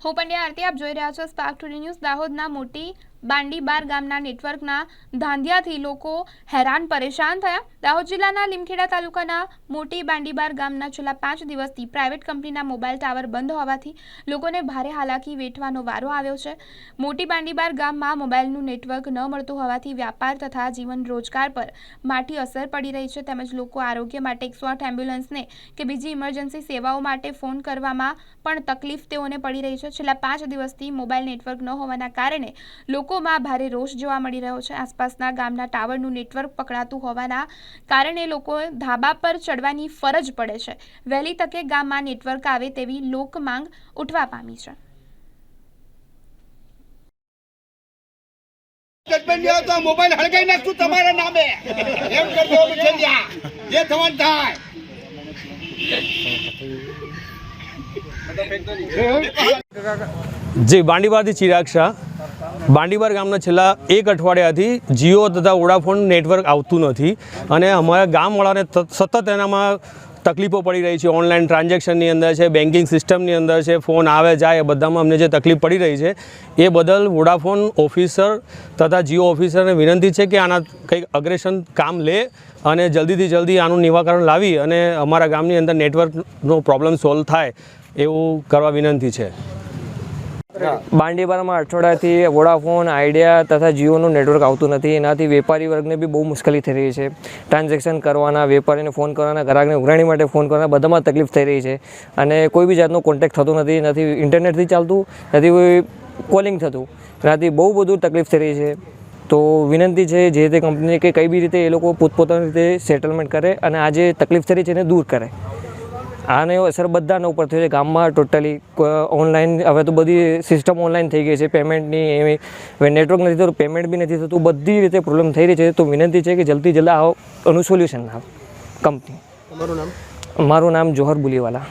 હું પંડ્યા આરતી આપ જોઈ રહ્યા છો સ્પાર્ક ટુડે ન્યૂઝ દાહોદના મોટી બાંડીબાર ગામના નેટવર્કના ધાંધિયાથી લોકો હેરાન પરેશાન થયા. દાહોદ જિલ્લાના લીમખેડા તાલુકાના મોટી બાંડીબાર ગામના છેલ્લા પાંચ દિવસથી પ્રાઇવેટ કંપનીના મોબાઈલ ટાવર બંધ હોવાથી લોકોને ભારે હાલાકી વેઠવાનો વારો આવ્યો છે. મોટી બાંડીબાર ગામમાં મોબાઈલનું નેટવર્ક ન મળતું હોવાથી વ્યાપાર તથા જીવન રોજગાર પર માઠી અસર પડી રહી છે. તેમજ લોકો આરોગ્ય માટે એકસો આઠ એમ્બ્યુલન્સને કે બીજી ઇમરજન્સી સેવાઓ માટે ફોન કરવામાં પણ તકલીફ તેઓને પડી રહી છે. છેલ્લા પાંચ દિવસથી મોબાઈલ નેટવર્ક ન હોવાના કારણે લોકોમાં ભારે રોષ જોવા મળી રહ્યો છે. આસપાસના ગામના ટાવરનું નેટવર્ક પકડાતું હોવાના કારણે લોકો ધાબા પર ચડવાની ફરજ પડે છે. વહેલી તકે ગામમાં નેટવર્ક આવે તેવી લોક માંગ ઉઠવા પામી છે. જજમેન્ટ લ્યો તો મોબાઈલ હળગાઈ નાખશું તમારા નામે. એમ કરજો બિચલિયા જે થવાનું થાય. જી બાંડીવાદી ચિરાગ શાહ. બાંડીબાર ગામના છેલ્લા એક અઠવાડિયાથી જીઓ તથા વોડાફોન નેટવર્ક આવતું નથી અને અમારા ગામવાળાને સતત એનામાં તકલીફો પડી રહી છે. ઓનલાઈન ટ્રાન્ઝેક્શનની અંદર છે બેન્કિંગ સિસ્ટમની અંદર છે, ફોન આવે, જાય બધામાં અમને જે તકલીફ પડી રહી છે, એ બદલ વોડાફોન ઓફિસર તથા જીઓ ઓફિસરને વિનંતી છે કે આના કંઈક અગ્રેશન કામ લે અને જલ્દીથી જલ્દી આનું નિવાકરણ લાવી અને અમારા ગામની અંદર નેટવર્કનો પ્રોબ્લેમ સોલ્વ થાય એવું કરવા વિનંતી છે. બાંડીબારમાં અઠવાડિયાથી વોડાફોન, આઈડિયા તથા જીઓનું નેટવર્ક આવતું નથી. એનાથી વેપારી વર્ગને બી બહુ મુશ્કેલી થઈ રહી છે. ટ્રાન્ઝેક્શન કરવાના, વેપારીને ફોન કરવાના, ગ્રાહકને ઉઘરાણી માટે ફોન કરવાના, બધામાં તકલીફ થઈ રહી છે. અને કોઈ બી જાતનો કોન્ટેક્ટ થતો નથી. નથી ઇન્ટરનેટથી ચાલતું નથી કોલિંગ થતું. એનાથી બહુ બધું તકલીફ થઈ રહી છે. તો વિનંતી છે જે તે કંપની કે કઈ બી રીતે એ લોકો પોતપોતાની રીતે સેટલમેન્ટ કરે અને આ જે તકલીફ થઈ રહી છે એને દૂર કરે. આને અસર બધાના ઉપર થયો છે. ગામમાં ટોટલી ઓનલાઈન હવે તો બધી સિસ્ટમ ઓનલાઈન થઈ ગઈ છે. પેમેન્ટની એવી હવે નેટવર્ક નથી થતું પેમેન્ટ બી નથી થતું. બધી રીતે પ્રોબ્લેમ થઈ રહી છે. તો વિનંતી છે કે જલ્દી જલ્દી આવો. આનું સોલ્યુશન આવે કંપની મારું નામ જોહર બુલીવાલા.